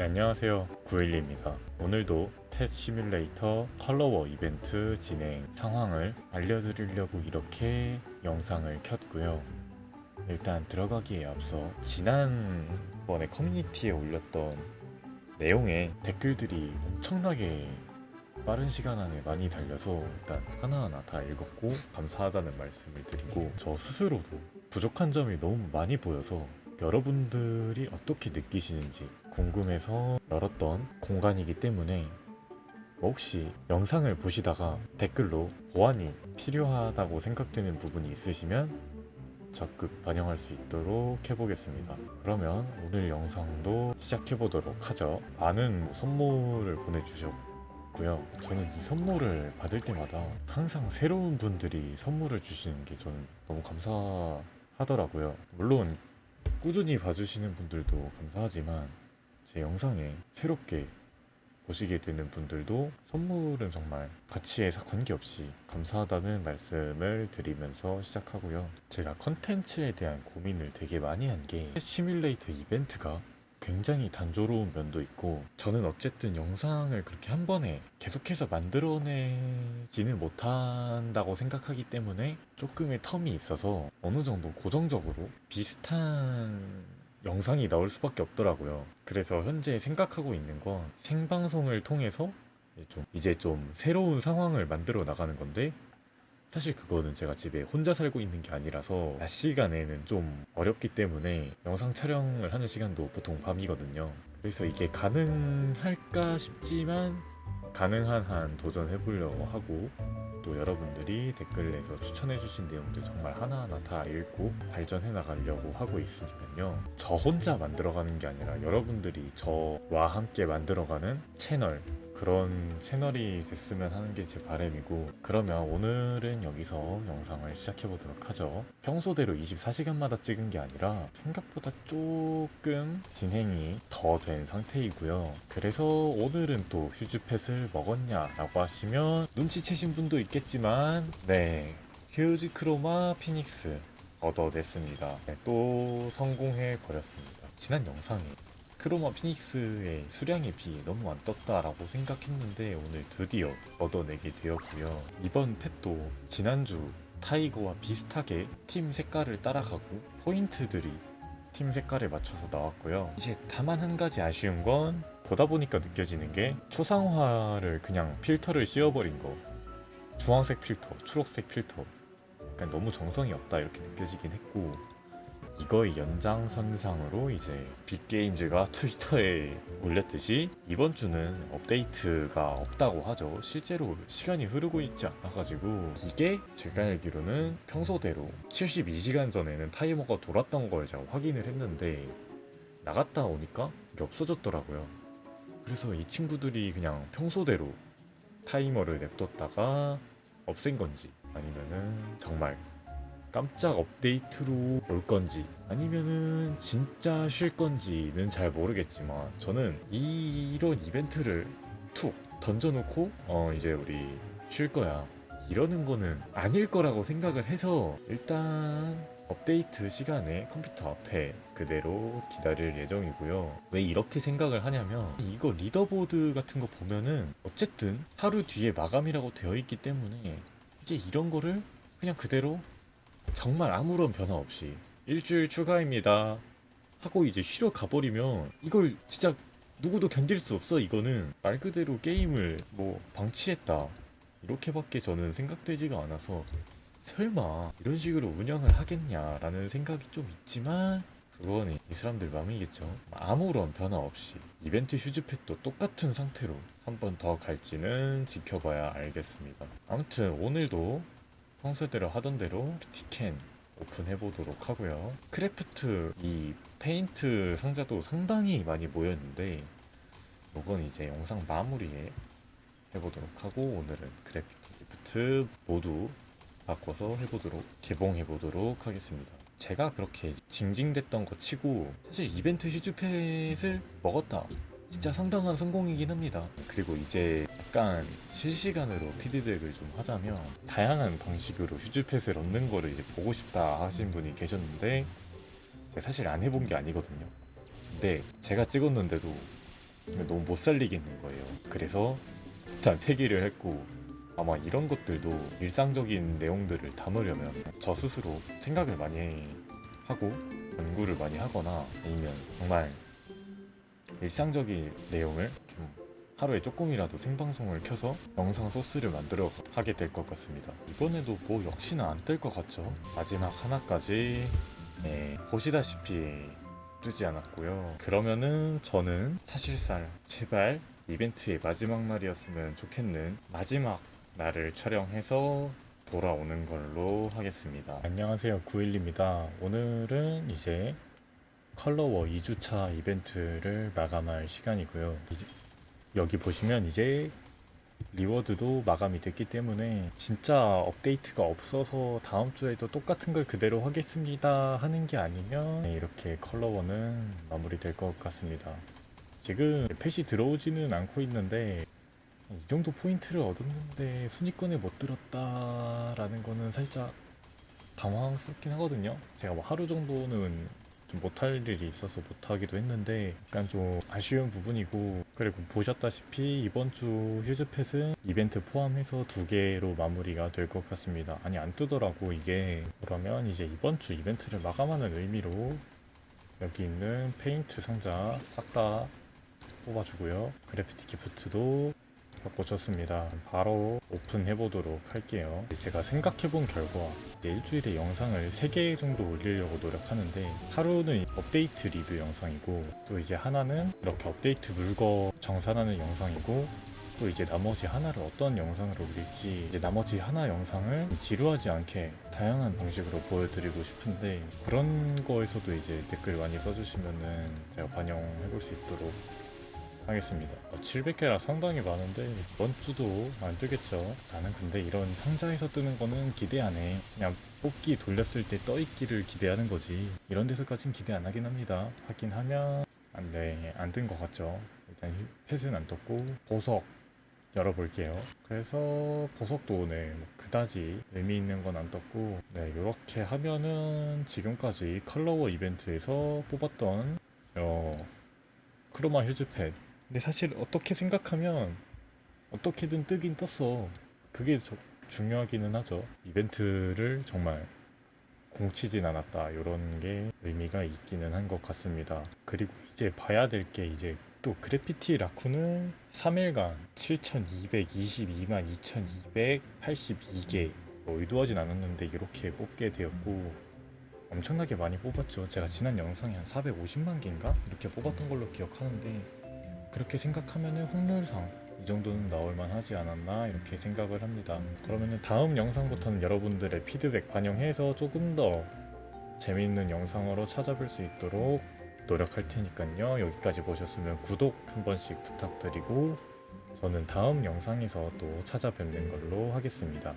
네, 안녕하세요. 912입니다. 오늘도 펫 시뮬레이터 컬러워 이벤트 진행 상황을 알려드리려고 이렇게 영상을 켰고요. 일단 들어가기에 앞서 지난번에 커뮤니티에 올렸던 내용에 댓글들이 엄청나게 빠른 시간 안에 많이 달려서 일단 하나하나 다 읽었고 감사하다는 말씀을 드리고 저 스스로도 부족한 점이 너무 많이 보여서 여러분들이 어떻게 느끼시는지 궁금해서 열었던 공간이기 때문에 혹시 영상을 보시다가 댓글로 보완이 필요하다고 생각되는 부분이 있으시면 적극 반영할 수 있도록 해보겠습니다. 그러면 오늘 영상도 시작해보도록 하죠. 많은 선물을 보내주셨고요. 저는 이 선물을 받을 때마다 항상 새로운 분들이 선물을 주시는 게 저는 너무 감사하더라고요. 물론 꾸준히 봐주시는 분들도 감사하지만 제 영상에 새롭게 보시게 되는 분들도 선물은 정말 가치에 관계없이 감사하다는 말씀을 드리면서 시작하고요. 제가 컨텐츠에 대한 고민을 되게 많이 한 게 시뮬레이터 이벤트가 굉장히 단조로운 면도 있고 저는 어쨌든 영상을 그렇게 한 번에 계속해서 만들어내지는 못한다고 생각하기 때문에 조금의 텀이 있어서 어느 정도 고정적으로 비슷한 영상이 나올 수밖에 없더라고요. 그래서 현재 생각하고 있는 건 생방송을 통해서 이제 좀, 이제 좀 새로운 상황을 만들어 나가는 건데 사실 그거는 제가 집에 혼자 살고 있는 게 아니라서 낮 시간에는 좀 어렵기 때문에 영상 촬영을 하는 시간도 보통 밤이거든요. 그래서 이게 가능할까 싶지만 가능한 한 도전해보려고 하고 또 여러분들이 댓글에서 추천해주신 내용들 정말 하나하나 다 읽고 발전해 나가려고 하고 있으니까요. 저 혼자 만들어가는 게 아니라 여러분들이 저와 함께 만들어가는 채널 그런 채널이 됐으면 하는 게 제 바람이고 그러면 오늘은 여기서 영상을 시작해 보도록 하죠. 평소대로 24시간마다 찍은 게 아니라 생각보다 조금 진행이 더 된 상태이고요. 그래서 오늘은 또 휴즈펫을 먹었냐 라고 하시면 눈치채신 분도 있겠지만 네. 휴즈 크로마 피닉스 얻어냈습니다. 네, 또 성공해 버렸습니다. 지난 영상에 크로마 피닉스의 수량에 비해 너무 안 떴다라고 생각했는데 오늘 드디어 얻어내게 되었고요. 이번 펫도 지난주 타이거와 비슷하게 팀 색깔을 따라가고 포인트들이 팀 색깔에 맞춰서 나왔고요. 이제 다만 한 가지 아쉬운 건 보다 보니까 느껴지는 게 초상화를 그냥 필터를 씌워버린 거. 주황색 필터, 초록색 필터. 약간 너무 정성이 없다 이렇게 느껴지긴 했고 이거의 연장선상으로 이제 빅게임즈가 트위터에 올렸듯이 이번 주는 업데이트가 없다고 하죠. 실제로 시간이 흐르고 있지 않아가지고 이게 제가 알기로는 평소대로 72시간 전에는 타이머가 돌았던 걸 제가 확인을 했는데 나갔다 오니까 이게 없어졌더라고요. 그래서 이 친구들이 그냥 평소대로 타이머를 냅뒀다가 없앤 건지 아니면은 정말 깜짝 업데이트로 올 건지 아니면은 진짜 쉴 건지는 잘 모르겠지만 저는 이- 이런 이벤트를 툭 던져놓고 어 이제 우리 쉴 거야 이러는 거는 아닐 거라고 생각을 해서 일단 업데이트 시간에 컴퓨터 앞에 그대로 기다릴 예정이고요. 왜 이렇게 생각을 하냐면 이거 리더보드 같은 거 보면은 어쨌든 하루 뒤에 마감이라고 되어 있기 때문에 이제 이런 거를 그냥 그대로 정말 아무런 변화 없이 일주일 추가입니다. 하고 이제 쉬러 가버리면 이걸 진짜 누구도 견딜 수 없어 이거는. 말 그대로 게임을 뭐 방치했다. 이렇게밖에 저는 생각되지가 않아서 설마 이런 식으로 운영을 하겠냐라는 생각이 좀 있지만 그건 이 사람들 마음이겠죠. 아무런 변화 없이 이벤트 휴즈팻도 똑같은 상태로 한 번 더 갈지는 지켜봐야 알겠습니다. 아무튼 오늘도 평소대로 하던 대로 PT캔 오픈해 보도록 하고요. 크래프트 이 페인트 상자도 상당히 많이 모였는데 이건 이제 영상 마무리에 해보도록 하고 오늘은 그래피티 기프트 모두 바꿔서 해보도록 개봉해 보도록 하겠습니다. 제가 그렇게 징징댔던 거 치고 사실 이벤트 휴즈팻을 먹었다. 진짜 상당한 성공이긴 합니다. 그리고 이제 약간 실시간으로 피드백을 좀 하자면 다양한 방식으로 휴즈펫을 얻는 거를 이제 보고 싶다 하신 분이 계셨는데 제가 사실 안 해본 게 아니거든요. 근데 제가 찍었는데도 너무 못 살리겠는 거예요. 그래서 일단 폐기를 했고 아마 이런 것들도 일상적인 내용들을 담으려면 저 스스로 생각을 많이 하고 연구를 많이 하거나 아니면 정말 일상적인 내용을 좀 하루에 조금이라도 생방송을 켜서 영상 소스를 만들어 하게 될 것 같습니다. 이번에도 뭐 역시나 안 뜰 것 같죠? 마지막 하나까지 네, 보시다시피 뜨지 않았고요. 그러면은 저는 사실상 제발 이벤트의 마지막 날이었으면 좋겠는 마지막 날을 촬영해서 돌아오는 걸로 하겠습니다. 안녕하세요. 9일입니다. 오늘은 이제 컬러워 2주차 이벤트를 마감할 시간이고요. 여기 보시면 이제 리워드도 마감이 됐기 때문에 진짜 업데이트가 없어서 다음 주에도 똑같은 걸 그대로 하겠습니다 하는 게 아니면 네, 이렇게 컬러워는 마무리될 것 같습니다. 지금 펫이 들어오지는 않고 있는데 이 정도 포인트를 얻었는데 순위권에 못 들었다라는 거는 살짝 당황스럽긴 하거든요. 제가 뭐 하루 정도는 좀 못할 일이 있어서 못하기도 했는데 약간 좀 아쉬운 부분이고 그리고 보셨다시피 이번 주 휴즈펫은 이벤트 포함해서 두 개로 마무리가 될 것 같습니다. 아니 안 뜨더라고 이게 그러면 이제 이번 주 이벤트를 마감하는 의미로 여기 있는 페인트 상자 싹 다 뽑아주고요. 그래피티 기프트도 바꿔줬습니다. 바로 오픈해 보도록 할게요. 제가 생각해 본 결과 일주일에 영상을 3개 정도 올리려고 노력하는데 하루는 업데이트 리뷰 영상이고 또 이제 하나는 이렇게 업데이트 물건 정산하는 영상이고 또 이제 나머지 하나를 어떤 영상을 올릴지 이제 나머지 하나 영상을 지루하지 않게 다양한 방식으로 보여드리고 싶은데 그런 거에서도 이제 댓글 많이 써주시면은 제가 반영해 볼 수 있도록 하겠습니다. 700개라 상당히 많은데 이번 주도 안 뜨겠죠. 나는 근데 이런 상자에서 뜨는 거는 기대 안 해. 그냥 뽑기 돌렸을 때 떠있기를 기대하는 거지. 이런 데서까진 기대 안 하긴 합니다. 하긴 하면 안 돼. 안 뜬 것 같죠. 일단 펫은 안 떴고 보석 열어볼게요. 그래서 보석도 오늘 뭐 그다지 의미 있는 건 안 떴고 네 이렇게 하면은 지금까지 컬러워 이벤트에서 뽑았던 어, 크로마 휴즈팻 근데 사실 어떻게 생각하면 어떻게든 뜨긴 떴어. 그게 저- 중요하기는 하죠. 이벤트를 정말 공치진 않았다. 이런 게 의미가 있기는 한 것 같습니다. 그리고 이제 봐야 될 게 이제 또 그래피티 라쿤을 3일간 7,222만 2,282개 뭐 의도하진 않았는데 이렇게 뽑게 되었고 엄청나게 많이 뽑았죠. 제가 지난 영상에 한 450만 개인가 이렇게 뽑았던 걸로 기억하는데 그렇게 생각하면은 확률상 이 정도는 나올만 하지 않았나 이렇게 생각을 합니다. 그러면은 다음 영상부터는 여러분들의 피드백 반영해서 조금 더 재미있는 영상으로 찾아볼 수 있도록 노력할 테니까요. 여기까지 보셨으면 구독 한 번씩 부탁드리고 저는 다음 영상에서 또 찾아뵙는 걸로 하겠습니다.